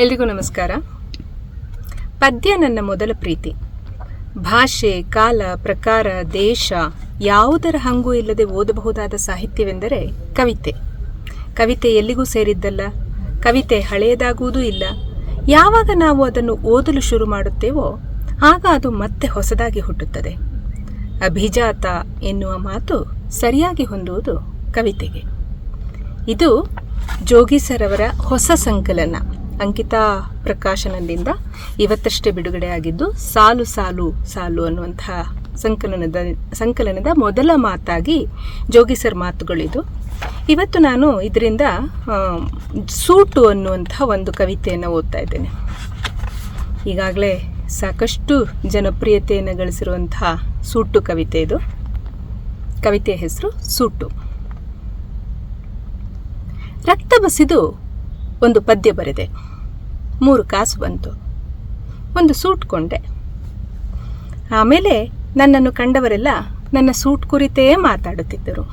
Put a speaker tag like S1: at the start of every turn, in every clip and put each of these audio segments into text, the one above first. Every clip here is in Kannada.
S1: ಎಲ್ರಿಗೂ ನಮಸ್ಕಾರ. ಪದ್ಯ ನನ್ನ ಮೊದಲ ಪ್ರೀತಿ. ಭಾಷೆ, ಕಾಲ, ಪ್ರಕಾರ, ದೇಶ ಯಾವುದರ ಹಂಗೂ ಇಲ್ಲದೆ ಓದಬಹುದಾದ ಸಾಹಿತ್ಯವೆಂದರೆ ಕವಿತೆ. ಕವಿತೆ ಎಲ್ಲಿಗೂ ಸೇರಿದ್ದಲ್ಲ, ಕವಿತೆ ಹಳೆಯದಾಗುವುದೂ ಇಲ್ಲ. ಯಾವಾಗ ನಾವು ಅದನ್ನು ಓದಲು ಶುರು ಮಾಡುತ್ತೇವೋ, ಆಗ ಅದು ಮತ್ತೆ ಹೊಸದಾಗಿ ಹುಟ್ಟುತ್ತದೆ. ಅಭಿಜಾತ ಎನ್ನುವ ಮಾತು ಸರಿಯಾಗಿ ಹೊಂದುವುದು ಕವಿತೆಗೆ. ಇದು ಜೋಗಿಸರವರ ಹೊಸ ಸಂಕಲನ. ಅಂಕಿತಾ ಪ್ರಕಾಶನದಿಂದ ಇವತ್ತಷ್ಟೇ ಬಿಡುಗಡೆ ಆಗಿದ್ದು ಸಾಲು ಸಾಲು ಸಾಲು ಅನ್ನುವಂತಹ ಸಂಕಲನದ ಸಂಕಲನದ ಮೊದಲ ಮಾತಾಗಿ ಜೋಗಿಸರ್ ಮಾತುಗಳಿದು. ಇವತ್ತು ನಾನು ಇದರಿಂದ ಸೂಟು ಅನ್ನುವಂತಹ ಒಂದು ಕವಿತೆಯನ್ನು ಓದ್ತಾ ಇದ್ದೇನೆ. ಈಗಾಗಲೇ ಸಾಕಷ್ಟು ಜನಪ್ರಿಯತೆಯನ್ನು ಗಳಿಸಿರುವಂತಹ ಸೂಟು ಕವಿತೆ ಇದು. ಕವಿತೆಯ ಹೆಸರು ಸೂಟು. ರಕ್ತ ಬಸಿದು ಒಂದು ಪದ್ಯ ಬರೆದೆ. ಮೂರು ಕಾಸು ಬಂತು. ಒಂದು ಸೂಟ್ ಕೊಂಡೆ. ಆಮೇಲೆ ನನ್ನನ್ನು ಕಂಡವರೆಲ್ಲ ನನ್ನ ಸೂಟ್ ಕುರಿತೇ ಮಾತಾಡುತ್ತಿದ್ದರು.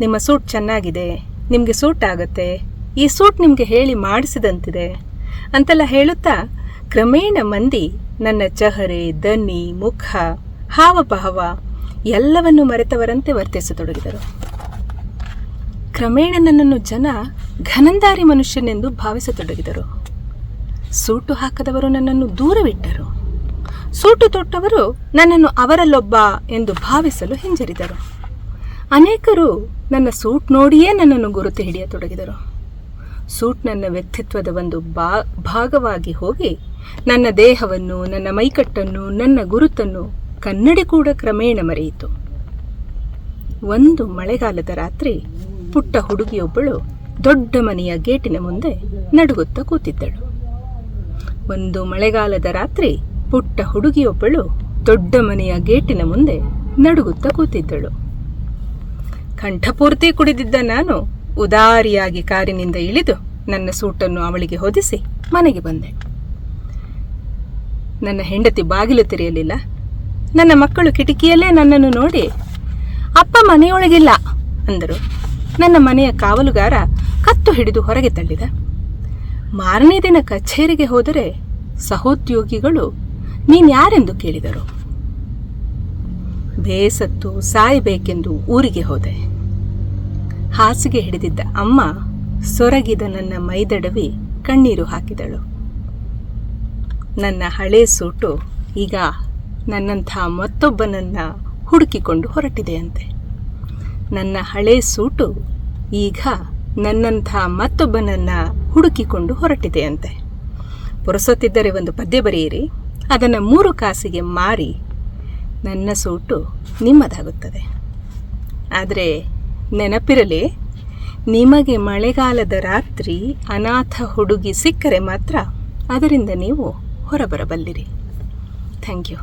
S1: ನಿಮ್ಮ ಸೂಟ್ ಚೆನ್ನಾಗಿದೆ, ನಿಮಗೆ ಸೂಟ್ ಆಗುತ್ತೆ, ಈ ಸೂಟ್ ನಿಮಗೆ ಹೇಳಿ ಮಾಡಿಸಿದಂತಿದೆ ಅಂತೆಲ್ಲ ಹೇಳುತ್ತಾ ಕ್ರಮೇಣ ಮಂದಿ ನನ್ನ ಚಹರೆ, ದನಿ, ಮುಖ, ಹಾವಭಾವ ಎಲ್ಲವನ್ನು ಮರೆತವರಂತೆ ವರ್ತಿಸತೊಡಗಿದರು. ಕ್ರಮೇಣ ನನ್ನನ್ನು ಜನ ಘನಂದಾರಿ ಮನುಷ್ಯನೆಂದು ಭಾವಿಸತೊಡಗಿದರು. ಸೂಟು ಹಾಕದವರು ನನ್ನನ್ನು ದೂರವಿಟ್ಟರು. ಸೂಟು ತೊಟ್ಟವರು ನನ್ನನ್ನು ಅವರಲ್ಲೊಬ್ಬ ಎಂದು ಭಾವಿಸಲು ಹಿಂಜರಿದರು. ಅನೇಕರು ನನ್ನ ಸೂಟ್ ನೋಡಿಯೇ ನನ್ನನ್ನು ಗುರುತು ಹಿಡಿಯತೊಡಗಿದರು. ಸೂಟ್ ನನ್ನ ವ್ಯಕ್ತಿತ್ವದ ಒಂದು ಬಾ, ಭಾಗವಾಗಿ ಹೋಗಿ ನನ್ನ ದೇಹವನ್ನು, ನನ್ನ ಮೈಕಟ್ಟನ್ನು, ನನ್ನ ಗುರುತನ್ನು ಕನ್ನಡಿ ಕೂಡ ಕ್ರಮೇಣ ಮರೆಯಿತು. ಒಂದು ಮಳೆಗಾಲದ ರಾತ್ರಿ ಪುಟ್ಟ ಹುಡುಗಿಯೊಬ್ಬಳು ದೊಡ್ಡ ಮನೆಯ ಗೇಟಿನ ಮುಂದೆ ನಡುಗುತ್ತಾ ಕೂತಿದ್ದಳು. ಒಂದು ಮಳೆಗಾಲದ ರಾತ್ರಿ ಪುಟ್ಟ ಹುಡುಗಿಯೊಬ್ಬಳು ದೊಡ್ಡ ಮನೆಯ ಗೇಟಿನ ಮುಂದೆ ನಡುಗುತ್ತಾ ಕೂತಿದ್ದಳು. ಕಂಠಪೂರ್ತಿ ಕುಡಿದಿದ್ದ ನಾನು ಉದಾರಿಯಾಗಿ ಕಾರಿನಿಂದ ಇಳಿದು ನನ್ನ ಸೂಟನ್ನು ಅವಳಿಗೆ ಹೊದಿಸಿ ಮನೆಗೆ ಬಂದೆ. ನನ್ನ ಹೆಂಡತಿ ಬಾಗಿಲು ತೆರೆಯಲಿಲ್ಲ. ನನ್ನ ಮಕ್ಕಳು ಕಿಟಕಿಯಲ್ಲೇ ನನ್ನನ್ನು ನೋಡಿ, ಅಪ್ಪ ಮನೆಯೊಳಗಿಲ್ಲ ಅಂದರು. ನನ್ನ ಮನೆಯ ಕಾವಲುಗಾರ ಕತ್ತು ಹಿಡಿದು ಹೊರಗೆ ತಳ್ಳಿದ. ಮಾರನೇ ದಿನ ಕಚೇರಿಗೆ ಹೋದರೆ ಸಹೋದ್ಯೋಗಿಗಳು ನೀನ್ಯಾರೆಂದು ಕೇಳಿದರು? ಬೇಸತ್ತು ಸಾಯಬೇಕೆಂದು ಊರಿಗೆ ಹೋದೆ. ಹಾಸಿಗೆ ಹಿಡಿದಿದ್ದ ಅಮ್ಮ ಸೊರಗಿದ ನನ್ನ ಮೈದಡವಿ ಕಣ್ಣೀರು ಹಾಕಿದಳು. ನನ್ನ ಹಳೆ ಸೂಟು ಈಗ ನನ್ನಂಥ ಮತ್ತೊಬ್ಬನನ್ನ ಹುಡುಕಿಕೊಂಡು ಹೊರಟಿದೆಯಂತೆ. ನನ್ನ ಹಳೆ ಸೂಟು. ಈಗ ನನ್ನಂಥ ಮತ್ತೊಬ್ಬನನ್ನು ಹುಡುಕಿಕೊಂಡು ಹೊರಟಿದೆಯಂತೆ. ಪುರಸೊತ್ತಿದ್ದರೆ ಒಂದು ಪದ್ಯ ಬರೆಯಿರಿ. ಅದನ್ನು ಮೂರು ಕಾಸಿಗೆ ಮಾರಿ. ನನ್ನ ಸೂಟು ನಿಮ್ಮದಾಗುತ್ತದೆ. ಆದರೆ ನೆನಪಿರಲಿ, ನಿಮಗೆ ಮಳೆಗಾಲದ ರಾತ್ರಿ ಅನಾಥ ಹುಡುಗಿ ಸಿಕ್ಕರೆ ಮಾತ್ರ ಅದರಿಂದ ನೀವು ಹೊರಬರಬಲ್ಲಿರಿ. Thank you.